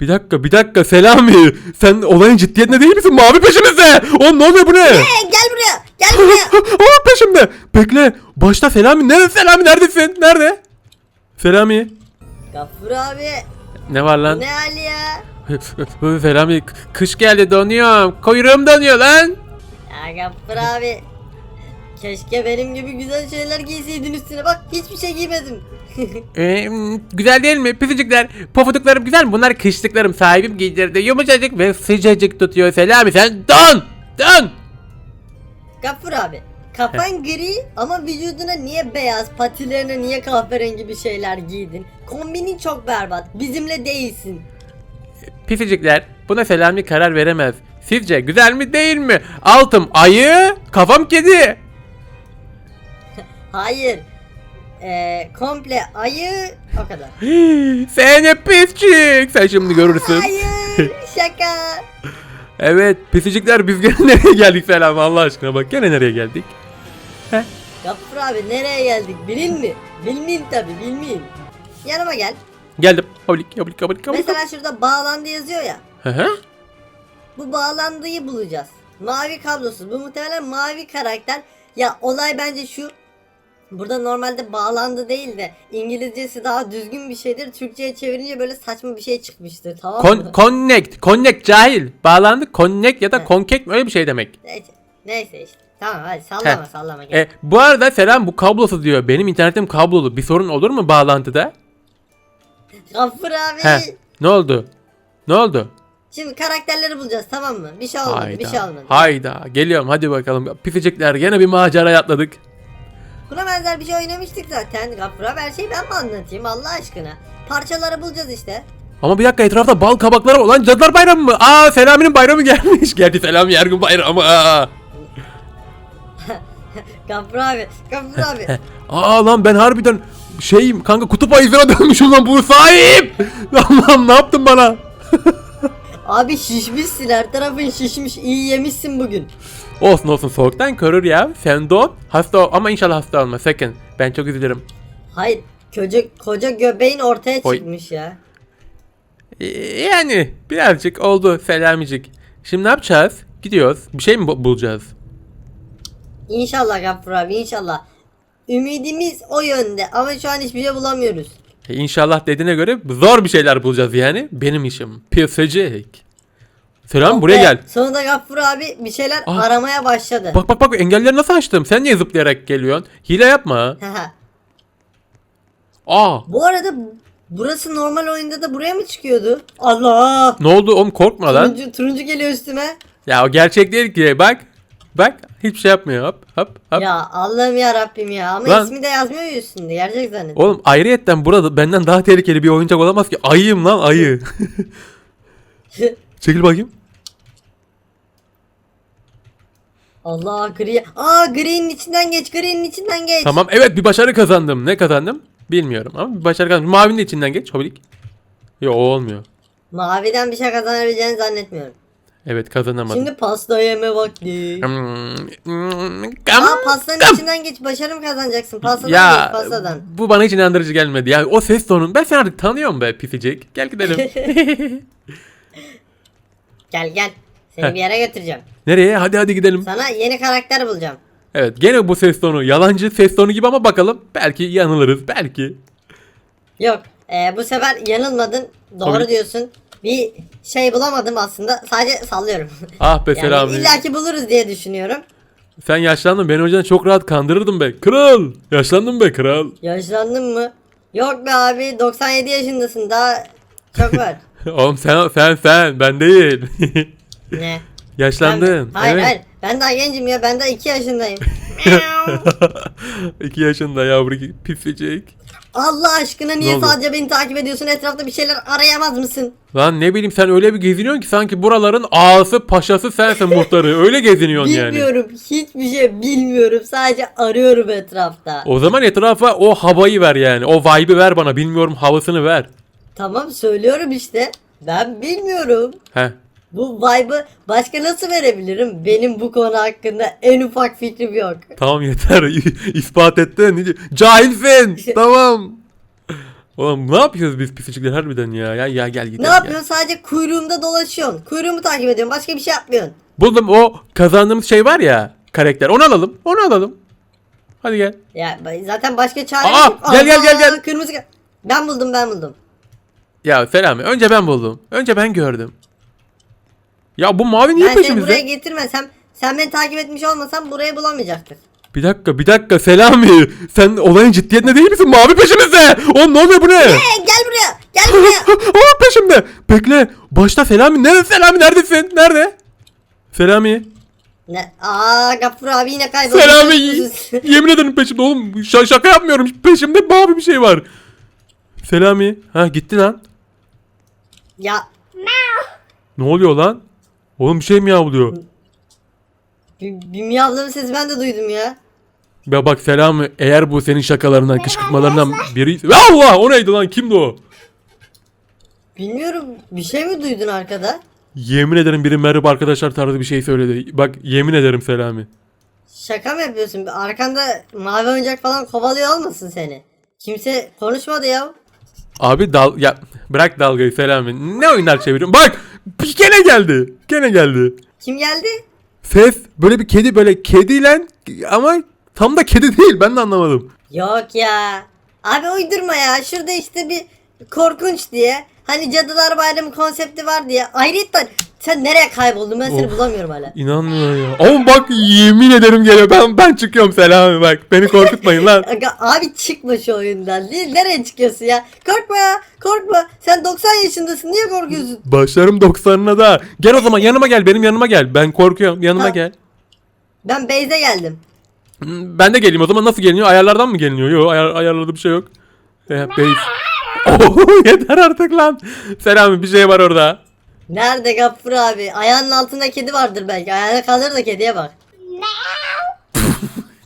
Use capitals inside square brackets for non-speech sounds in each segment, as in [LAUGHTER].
Bir dakika bir dakika Selami. Sen olayın ciddiyetinde değil misin? Mavi peşimizde. Oğlum ne oluyor bu ne? Ee, gel buraya. Gel buraya. [LAUGHS] Aa peşimde. Bekle. Başta Selami. Nerede Selami? Neredesin? Nerede? Selami. Gafur abi. Ne var lan? Ne hali ya? [LAUGHS] Selami kış geldi donuyorum. Kuyruğum donuyor lan. Ya Gafur abi. Keşke benim gibi güzel şeyler giyseydin üstüne. Bak hiçbir şey giymedim. Ee, güzel değil mi? Pisicikler. Pofuduklarım güzel mi? Bunlar kışlıklarım. Sahibim giydirdi. Yumuşacık ve sıcacık tutuyor. Selami sen don. Don. Gafur abi. Kafan gri ama vücuduna niye beyaz, patilerine niye kahverengi bir şeyler giydin? Kombinin çok berbat. Bizimle değilsin. Pisicikler. Buna Selami karar veremez. Sizce güzel mi değil mi? Altım ayı, kafam kedi. [LAUGHS] Hayır. Ee, komple ayı o kadar. [GASPS] Seni piscik. Sen şimdi görürsün. Hayır [LAUGHS] şaka. Evet pisicikler biz gene nereye geldik Selami Allah aşkına bak gene nereye geldik? Gafur abi nereye geldik bilin mi? Bilmeyeyim tabi bilmeyeyim. Yanıma gel. Geldim. Habilik habilik habilik habilik. Mesela şurada bağlandı yazıyor ya. Hı hı. Bu bağlantıyı bulacağız. Mavi kablosuz. Bu muhtemelen mavi karakter. Ya olay bence şu. Burada normalde bağlandı değil de İngilizcesi daha düzgün bir şeydir. Türkçe'ye çevirince böyle saçma bir şey çıkmıştır. Tamam Con mı? connect. Connect cahil. Bağlandık. Connect ya da konkek mi öyle bir şey demek. Neyse, neyse işte. Tamam hadi sallama Heh. sallama gel. E, bu arada Selam bu kablosuz diyor. Benim internetim kablolu. Bir sorun olur mu bağlantıda? Gafur abi. He. Ne oldu? Ne oldu? Şimdi karakterleri bulacağız tamam mı? Bir şey olmadı bir şey olmadı. Hayda. Geliyorum hadi bakalım. Pisicikler gene bir maceraya atladık. Buna benzer bir şey oynamıştık zaten. Gafur abi her şeyi ben mi anlatayım Allah aşkına? Parçaları bulacağız işte. Ama bir dakika etrafta bal kabakları olan Cadılar Bayramı mı? Aa Selami'nin bayramı gelmiş. [LAUGHS] Geldi Selami Yergin Bayramı. Aa. [LAUGHS] Gafur abi, Gafur abi. [LAUGHS] Aa lan ben harbiden şeyim kanka kutup ayıcına dönmüşüm lan bu sahip. Allah'ım ne yaptın bana? abi şişmişsin her tarafın şişmiş. İyi yemişsin bugün. Olsun olsun soğuktan körür ya. Sen don. Hasta ol ama inşallah hasta olma sakın. Ben çok üzülürüm. Hayır koca, koca göbeğin ortaya Oy. çıkmış ya. Ee, Yani birazcık oldu Selamicik. Şimdi ne yapacağız? Gidiyoruz. Bir şey mi bu- bulacağız? İnşallah Gafur abi inşallah. Ümidimiz o yönde ama şu an hiçbir şey bulamıyoruz. E, İnşallah dediğine göre zor bir şeyler bulacağız yani. Benim işim. Pisecek. Selam buraya gel. Sonunda Gafur abi bir şeyler Ah. aramaya başladı. Bak bak bak engelleri nasıl açtım? Sen niye zıplayarak geliyorsun? Hile yapma. Aa. Bu arada burası normal oyunda da buraya mı çıkıyordu? Allah! Ne oldu oğlum korkma lan. Turuncu, turuncu geliyor üstüme. Ya o gerçek değil ki. Bak. Bak hiçbir şey yapmıyor. Hop hop hop. Ya Allah'ım ya Rabbim ya ama Lan- ismi de yazmıyor ya üstünde gerçek zannediyorum. Oğlum ayrıyetten burada benden daha tehlikeli bir oyuncak olamaz ki. Ayıyım lan ayı. [LAUGHS] Çekil bakayım. Allah gri. Aa gri'nin içinden geç gri'nin içinden geç. Tamam evet bir başarı kazandım. Ne kazandım? Bilmiyorum ama bir başarı kazandım. Mavinin de içinden geç. Hobilik. Yok o olmuyor. Maviden bir şey kazanabileceğini zannetmiyorum. Evet kazanamadım. Şimdi pasta yeme vakti. Hmm, hmm, Aa kam- pastanın içinden geç başarım kazanacaksın. Pastadan Ya geç pastadan. bu bana hiç inandırıcı gelmedi. Ya o ses tonun ben seni artık tanıyorum be pisicik. Gel gidelim. [LAUGHS] [LAUGHS] Gel gel. Seni Heh. bir yere götüreceğim. Nereye? Hadi hadi gidelim. Sana yeni karakter bulacağım. Evet gene bu ses tonu. Yalancı ses tonu gibi ama bakalım. Belki yanılırız. Belki. Yok. e, bu sefer yanılmadın. Doğru Tabii. diyorsun. Bir şey bulamadım aslında. Sadece sallıyorum. Ah be [LAUGHS] yani Selami. illaki buluruz diye düşünüyorum. Sen yaşlandın. Beni önceden çok rahat kandırırdın be. Kral. Yaşlandın be kral. Yaşlandın mı? Yok be abi 97 yaşındasın daha çok var. [LAUGHS] Oğlum sen sen sen ben değil. [LAUGHS] ne? Yaşlandın. Ben, hayır evet. hayır ben daha gencim ya ben daha 2 yaşındayım. [LAUGHS] İki yaşında yavru pisicik. Allah aşkına niye oldu? sadece beni takip ediyorsun etrafta bir şeyler arayamaz mısın? Lan ne bileyim sen öyle bir geziniyorsun ki sanki buraların ağası paşası sensin muhtarı. Öyle geziniyorsun yani. Bilmiyorum hiçbir şey bilmiyorum sadece arıyorum etrafta. O zaman etrafa o havayı ver yani. O vibe'ı ver bana. Bilmiyorum havasını ver. Tamam söylüyorum işte ben bilmiyorum. Heh. Bu vibe'ı başka nasıl verebilirim? Benim bu konu hakkında en ufak fikrim yok. Tamam yeter. İspat ettin. Cahilsin. [LAUGHS] tamam. Oğlum ne yapıyoruz biz pisicikler harbiden ya. Ya, ya gel gidelim Ne ya. yapıyorsun? Sadece kuyruğumda dolaşıyorsun. Kuyruğumu takip ediyorsun. Başka bir şey yapmıyorsun. Buldum o kazandığımız şey var ya karakter. Onu alalım. Onu alalım. Hadi gel. Ya zaten başka çare Aa, yok. gel, gel, gel, gel. Kırmızı Ben buldum ben buldum. Ya Selami önce ben buldum. Önce ben gördüm. Ya bu mavi niye ben seni peşimizde? buraya getirmesem sen beni takip etmiş olmasan burayı bulamayacaktık. Bir dakika bir dakika Selami. Sen olayın ciddiyetinde değil misin? Mavi peşimizde. Oğlum ne oluyor bu ne? Hey, gel buraya. Gel buraya. [LAUGHS] Aa peşimde. Bekle. Başta Selami. Nerede Selami? Neredesin? Nerede? Selami. ne? Aa Gaffur abi yine kayboldu. Selami. [LAUGHS] Yemin ederim peşimde oğlum. Şaka yapmıyorum. Peşimde mavi bir şey var. Selami. Ha gitti lan. ya Ne oluyor lan? Oğlum bir şey mi yavluyor? bir, bir miyavlama sesi ben de duydum ya. Ya bak Selami eğer bu senin şakalarından, kışkırtmalarından biri... Allah o neydi lan? Kimdi o? Bilmiyorum bir şey mi duydun arkada? Yemin ederim biri merhaba arkadaşlar tarzı bir şey söyledi. Bak yemin ederim Selami. Şaka mı yapıyorsun? Arkanda mavi oyuncak falan kovalıyor olmasın seni? Kimse konuşmadı ya. Abi dal ya bırak dalgayı Selami. Ne oyunlar çeviriyorsun? Bak gene geldi. Gene geldi. Kim geldi? Ses böyle bir kedi böyle kediyle ama tam da kedi değil ben de anlamadım. Yok ya. Abi uydurma ya. Şurada işte bir korkunç diye. Hani Cadılar Bayramı konsepti var diye. Ayrıca sen nereye kayboldun? Ben seni Of. bulamıyorum hala. İnanmıyorum ya. Oğlum bak yemin ederim geliyor. Ben ben çıkıyorum Selami bak. Beni korkutmayın lan. Aga, abi çıkma şu oyundan. Nereye çıkıyorsun ya? Korkma ya. Korkma. Sen 90 yaşındasın. Niye korkuyorsun? Başlarım 90'ına da. Gel o zaman yanıma gel. Benim yanıma gel. Ben korkuyorum. Yanıma Ha. gel. Ben Beyze geldim. Hmm, Ben de geleyim o zaman nasıl geliniyor? Ayarlardan mı geliniyor? Yok ayar, ayarlarda bir şey yok. Eh, base. [LAUGHS] Oh, yeter artık lan. Selami bir şey var orada. Nerede Gaffur abi? Ayağının altında kedi vardır belki. Ayağına kalır da kediye bak. [LAUGHS]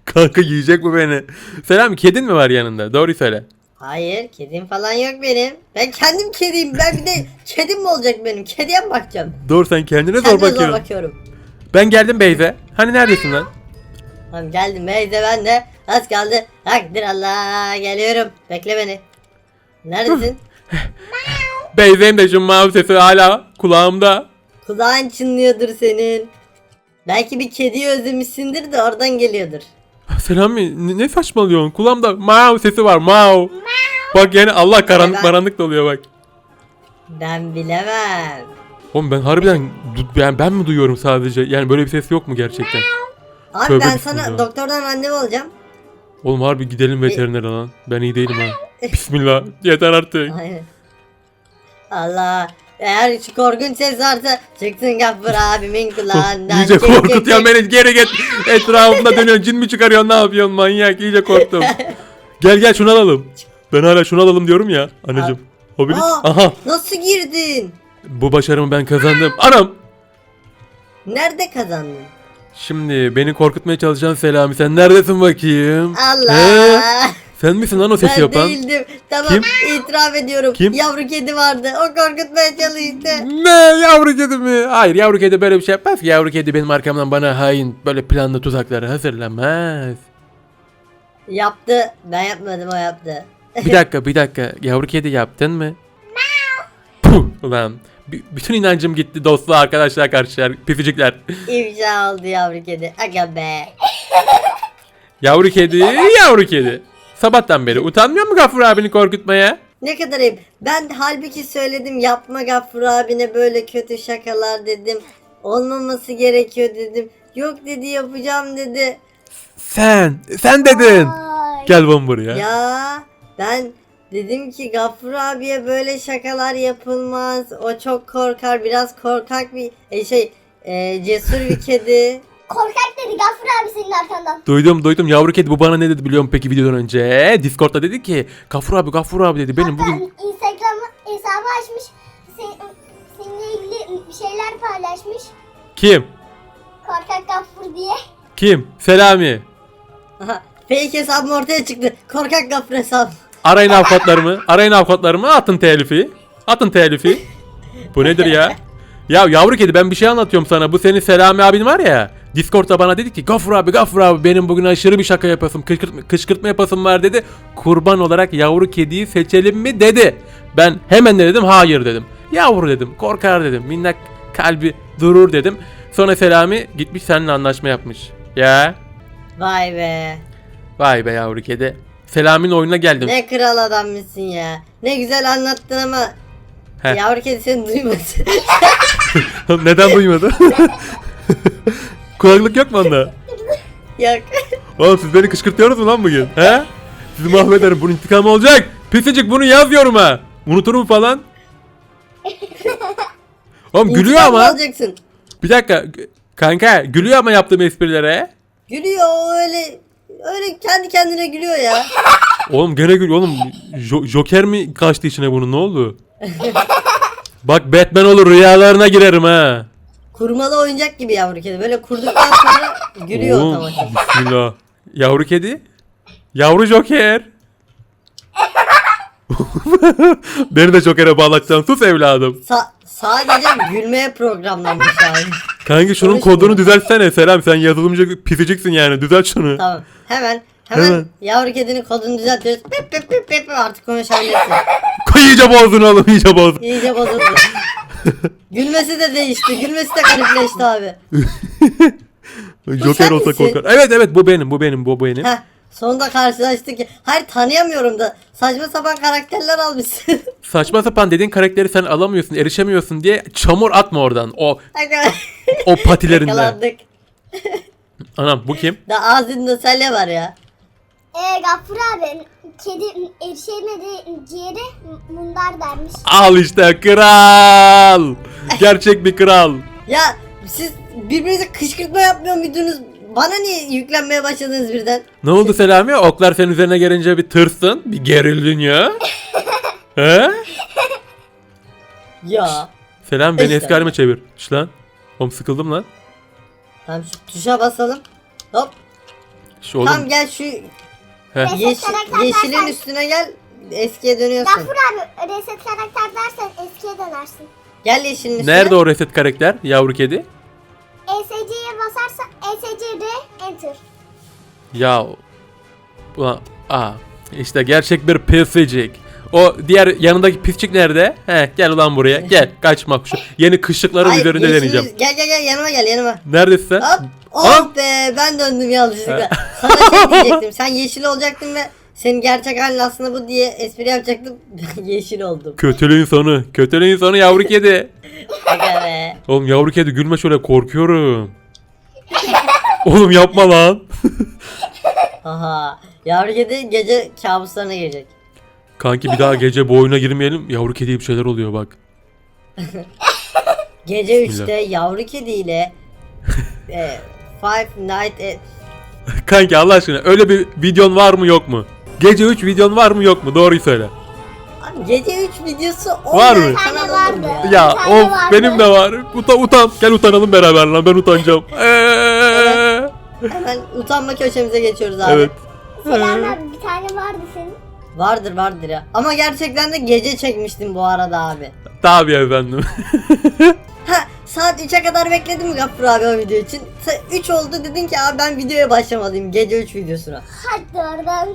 Kanka yiyecek bu beni. Selami kedin mi var yanında? Doğru söyle. Hayır kedim falan yok benim. Ben kendim kediyim. Ben bir de [LAUGHS] kedim mi olacak benim? Kediye mi bakacağım? Dur sen kendine zor Kendime zor bakıyorsun. bakıyorum. Ben geldim Beyze. Hani neredesin lan? Tamam geldim Beyze ben de. Az kaldı. Takdir Allah geliyorum. Bekle beni. Neredesin? [LAUGHS] Beyze'yim de şu mavi sesi hala kulağımda. Kulağın çınlıyordur senin. Belki bir kediyi özlemişsindir de oradan geliyordur. Selami ne, ne saçmalıyorsun? Kulağımda mav sesi var mav. Bak yani Allah karanlık Ben- maranlık da oluyor bak. Ben bilemem. Oğlum ben harbiden du- ben, ben mi duyuyorum sadece? Yani böyle bir ses yok mu gerçekten? Abi Tövbe ben sana doktordan randevu olacağım. Oğlum harbi gidelim veterinere lan. Ben iyi değilim ha. Bismillah. Yeter artık. Aynen. Allah. Eğer şu korkunç ses varsa çıksın Gaffur abimin kulağından. İyice Çık, çık, korkutuyorsun çık. beni. Geri git. Etrafımda [LAUGHS] dönüyorsun. Cin mi çıkarıyorsun? Ne yapıyorsun manyak? İyice korktum. gel gel şunu alalım. Ben hala şunu alalım diyorum ya. Anneciğim. Hobilik. Aa, Aha. Nasıl girdin? Bu başarımı ben kazandım. Anam. Nerede kazandın? Şimdi beni korkutmaya çalışan Selami sen neredesin bakayım? Allah. He? Sen misin lan o sesi ben yapan? değildim. Tamam Kim? itiraf ediyorum. Kim? Yavru kedi vardı. O korkutmaya çalıştı. Ne yavru kedi mi? Hayır yavru kedi böyle bir şey yapmaz ki. Yavru kedi benim arkamdan bana hain böyle planlı tuzakları hazırlamaz. Yaptı. Ben yapmadım o yaptı. Bir [LAUGHS] dakika bir dakika yavru kedi yaptın mı? Puh ulan. B- bütün inancım gitti dostlar arkadaşlar karşılar pisicikler. İfşa oldu yavru kedi. Aga be. Yavru kedi yavru kedi. Sabahtan beri utanmıyor mu Gafur abini korkutmaya? Ne kadar ayıp. Ben halbuki söyledim yapma Gaffur abine böyle kötü şakalar dedim. Olmaması gerekiyor dedim. Yok dedi yapacağım dedi. Sen, sen dedin. Gel bana buraya. Ya ben dedim ki Gaffur abiye böyle şakalar yapılmaz. O çok korkar. Biraz korkak bir e, şey e, cesur bir kedi. [LAUGHS] Korkak dedi Gaffur abi senin arkandan. Duydum duydum yavru kedi bu bana ne dedi biliyor musun peki videodan önce? Discord'da dedi ki Gafur abi Gafur abi dedi benim Hatta bugün Instagram hesabı açmış. Sen, seninle ilgili bir şeyler paylaşmış. kim? Korkak Gaffur diye. Kim? Selami. Aha, fake hesabım ortaya çıktı. Korkak Gaffur hesabı. Arayın avukatlarımı. Arayın avukatlarımı. Atın telifi. Atın telifi. Bu nedir ya? Ya yavru kedi ben bir şey anlatıyorum sana. Bu senin Selami abin var ya. Discord'da bana dedi ki Gafur abi Gafur abi benim bugün aşırı bir şaka yapasım kışkırtma, kışkırtma yapasım var dedi. Kurban olarak yavru kediyi seçelim mi dedi. Ben hemen de dedim hayır dedim. Yavru dedim korkar dedim minnak kalbi durur dedim. Sonra Selami gitmiş seninle anlaşma yapmış. Ya Vay be. vay be yavru kedi. Selami'nin oyununa geldim. Ne kral adammışsın ya. Ne güzel anlattın ama Heh. yavru kedi seni duymadı. [LAUGHS] Neden duymadı? [LAUGHS] Kulaklık yok mu onda? [LAUGHS] Yok. Oğlum siz beni kışkırtıyorsunuz mu lan bugün? He? Sizi mahvederim. Bunun intikamı olacak. Pisicik bunu yaz yoruma. Unuturum falan. [LAUGHS] Oğlum gülüyor ama. olacaksın. Bir dakika. Kanka gülüyor ama yaptığım esprilere. Gülüyor o öyle öyle kendi kendine gülüyor ya. [LAUGHS] Oğlum gene gülüyor. Oğlum Jo- Joker mi kaçtı içine bunun ne oldu? Bak Batman olur rüyalarına girerim ha. Kurmalı oyuncak gibi yavru kedi. Böyle kurduktan sonra gülüyor Oğlum, otomatik. Bismillah. Yavru kedi. Yavru Joker. Beni de Joker'e bağlatacaksın. Sus evladım. Sa- sadece gülmeye programlanmış abi. Kanka şunun Konuşma. kodunu düzeltsene Selam. Sen yazılımcı pisiciksin yani. Düzelt şunu. Tamam. Hemen hemen, Hemen. yavru kedinin kodunu düzeltiyoruz. Pip pip pip pip artık konuşabilirsin. İyice bozdun oğlum iyice bozdun. İyice bozuldu. Gülmesi de değişti. Gülmesi de garipleşti abi. [LAUGHS] Joker sen olsa misin? korkar. Evet evet bu benim bu benim bu benim. Heh. Sonunda karşılaştık. Hayır tanıyamıyorum da. Saçma sapan karakterler almışsın. [LAUGHS] Saçma sapan dediğin karakteri sen alamıyorsun, erişemiyorsun diye çamur atma oradan. O o patilerinden. Yakalandık. Anam bu kim? Da ağzında sele var ya. Ee, Gaffur abi kedi erişemedi ciğeri mundar dermiş. Al işte kral. [LAUGHS] Gerçek bir kral. Ya siz birbirinize kışkırtma yapmıyor muydunuz? Bana niye yüklenmeye başladınız birden? Ne oldu Selami? Oklar senin üzerine gelince bir tırsın, bir gerildin ya. [LAUGHS] He? Ya. Selam beni İşte. eski halime çevir. Şş lan. Oğlum sıkıldım lan. Tamam şu tuşa basalım. Hop. Şu oğlum. Tam gel şu Heh. yeş- karakter yeşilin dersen- üstüne gel. Eskiye dönüyorsun. Gaffur abi reset karakter dersen eskiye dönersin. Gel yeşilin üstüne. Nerede o reset karakter? Yavru kedi. ESC'ye basarsa ESC R enter. Ya. Ulan. Aa. İşte gerçek bir pisicik. O diğer yanındaki piscik nerede? He gel ulan buraya. Gel kaçma şu. Yeni kışlıkların Hayır, üzerinde yeşilin- deneyeceğim. Gel gel gel yanıma gel yanıma. Neredesin sen? Hop. Oh be ben döndüm yanlışlıkla. Sana şey [LAUGHS] diyecektim. Sen yeşil olacaktın ve senin gerçek halin aslında bu diye espri yapacaktım. [LAUGHS] Ben yeşil oldum. Kötülüğün sonu. Kötülüğün sonu yavru [LAUGHS] kedi. Aga be. Oğlum yavru kedi gülme şöyle korkuyorum. Oğlum yapma lan. Aha. Yavru kedi gece kabuslarına girecek. Kanki bir daha gece bu oyuna girmeyelim. Yavru kediye bir şeyler oluyor bak. Gece Bismillah. 3'te yavru kediyle e, Five Night at Kanki Allah aşkına öyle bir videon var mı yok mu? Gece 3 videon var mı yok mu? Doğruyu söyle. Abi gece 3 videosu Var mı? tane vardı. ya? Bir tane of vardı. benim de var. Utan utan. Gel utanalım beraber lan ben utanacağım. [LAUGHS] Eee. Hemen utanma köşemize geçiyoruz abi. Evet. Selam abi bir tane vardı senin. Vardır vardır ya. Ama gerçekten de gece çekmiştim bu arada abi. Tabii efendim. [LAUGHS] Saat 3'e kadar bekledim Gaffur abi o video için? 3 oldu dedin ki abi ben videoya başlamalıyım gece 3 videosuna. Hadi oradan.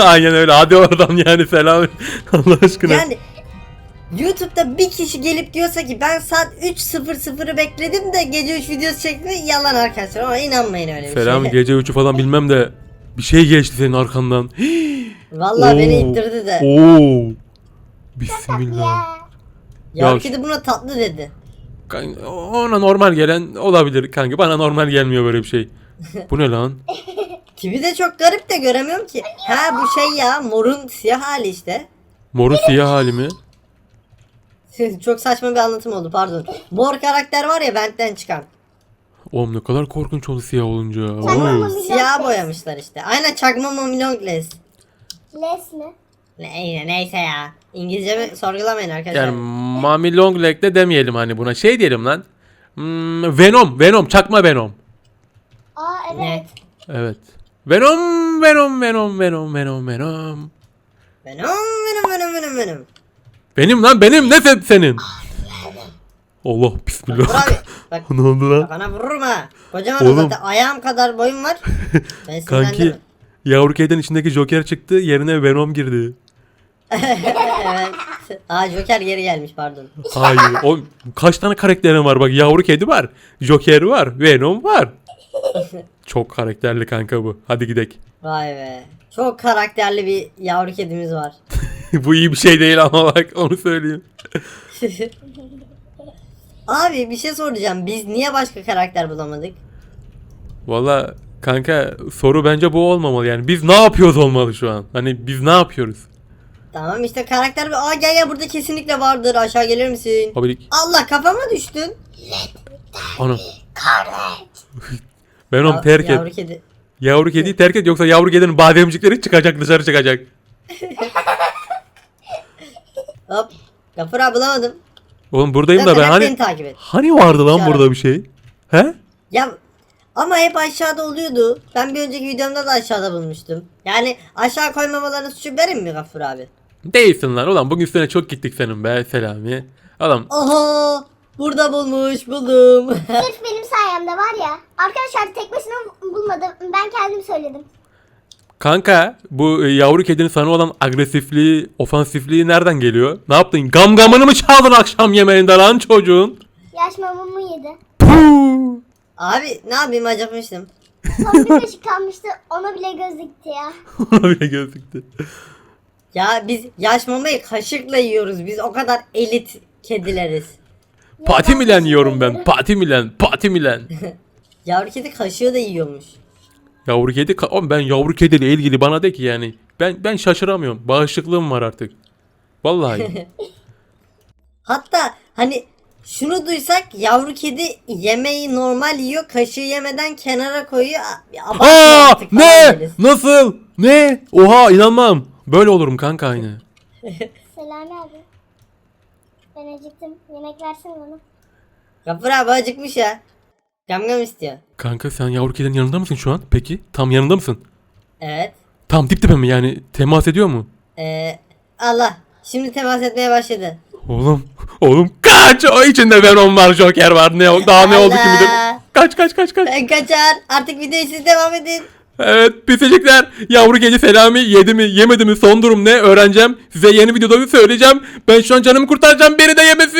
[LAUGHS] Aynen öyle. Hadi oradan yani selam. [LAUGHS] Allah aşkına. Yani YouTube'da bir kişi gelip diyorsa ki ben saat 3.00'ı bekledim de gece 3 videosu çektim yalan arkadaşlar ama inanmayın öyle bir Selam şeye. [LAUGHS] gece 3'ü falan bilmem de bir şey geçti senin arkandan. [GASPS] Vallahi beni Oo. ittirdi de. Oo. Bismillah. Ya. Ya- kedi buna tatlı dedi. Kanka, Ona normal gelen olabilir kanka. Bana normal gelmiyor böyle bir şey. [LAUGHS] Bu ne lan? Tipi de çok garip de göremiyorum ki. Ha bu şey ya morun siyah hali işte. Morun siyah hali mi? [LAUGHS] çok saçma bir anlatım oldu pardon. Mor karakter var ya Bent'ten çıkan. Oğlum ne kadar korkunç oldu siyah olunca. Tamam Oo. mı? Siyah boyamışlar işte. Aynen çakma Momilong Les. Les mi? Ne, neyse ya. İngilizce mi sorgulamayın arkadaşlar. Yani Mami Long Leg de demeyelim hani buna. Şey diyelim lan. Hmm, Venom, Venom, çakma Venom. Aa evet. Ne? Evet. Venom, Venom, Venom, Venom, Venom, Venom. Benim benim benim benim benim. Benim lan benim ne se- senin? Allah Vur bismillah. abi. Bak [LAUGHS] ne oldu lan? bana vururum ha. Kocaman Oğlum. zaten ayağım kadar boyum var. [LAUGHS] Ben Kanki yavru kedinin içindeki Joker çıktı yerine Venom girdi. Evet. Aa Joker geri gelmiş pardon. Hayır. O kaç tane karakterin var bak yavru kedi var. Joker var. Venom var. Çok karakterli kanka bu. Hadi gidek. Vay be. Çok karakterli bir yavru kedimiz var. [LAUGHS] bu iyi bir şey değil ama bak onu söyleyeyim. [LAUGHS] Abi bir şey soracağım. Biz niye başka karakter bulamadık? Valla kanka soru bence bu olmamalı yani. Biz ne yapıyoruz olmalı şu an? Hani biz ne yapıyoruz? Tamam işte karakter... Aa gel gel burada kesinlikle vardır. Aşağı gelir misin? Abilik. Allah kafama düştün. Ana. Venom Ya- terk et. Yavru kedi. Yavru kediyi terk et yoksa yavru kedinin bademcikleri çıkacak dışarı çıkacak. [LAUGHS] Hop. Gafur abi bulamadım. Oğlum buradayım da Zaten ben hep hani takip et. hani vardı lan Ya. burada bir şey? He? Ya ama hep aşağıda oluyordu. Ben bir önceki videomda da aşağıda bulmuştum. Yani aşağı koymamalarını suçu benim mi Gafur abi? Değilsin lan ulan bugün üstüne çok gittik senin be Selami. Adam Aha! Burada bulmuş, buldum. [LAUGHS] Sırf benim sayemde var ya. Arkadaşlar tek başına bulmadım. Ben kendim söyledim. kanka bu e, yavru kedinin sana olan agresifliği, ofansifliği nereden geliyor? Ne yaptın? Gamgamını mı çaldın akşam yemeğinde lan çocuğun? Yaş mamamı yedi. Puh! abi ne yapayım acıkmıştım. Son bir kaşık kalmıştı. Ona bile göz dikti ya. [LAUGHS] Ona bile gözüktü. Ya biz yaş mamayı kaşıkla yiyoruz. Biz o kadar elit kedileriz. [LAUGHS] Pati milen yiyorum ben. Pati milen. Pati milen. [LAUGHS] Yavru kedi kaşığı da yiyormuş. Yavru kedi ka- Oğlum ben yavru kediyle ilgili bana de ki yani ben ben şaşıramıyorum. Bağışıklığım var artık. Vallahi. [LAUGHS] Hatta hani şunu duysak yavru kedi yemeği normal yiyor. Kaşığı yemeden kenara koyuyor. A- abartma Aa artık falan ne? deriz. Nasıl? Ne? Oha inanmam. Böyle olurum kanka aynı. Selami abi. Ben acıktım. Yemek versene bana. Gafur abi acıkmış ya. Gam gam istiyor. Kanka sen yavru kedinin yanında mısın şu an? Peki. Tam yanında mısın? Evet. Tam dip dibe mi yani? Temas ediyor mu? Ee, Allah. Şimdi temas etmeye başladı. Oğlum. Oğlum kaç! O içinde Venom var, Joker var. Ne daha ne oldu bilir. Allah. Kaç kaç kaç kaç. Ben kaçar. Artık videoyu siz devam edin. Evet pisicikler yavru kedi Selami yedi mi yemedi mi son durum ne öğreneceğim. Size yeni videoda söyleyeceğim. Ben şu an canımı kurtaracağım beni de yemesin.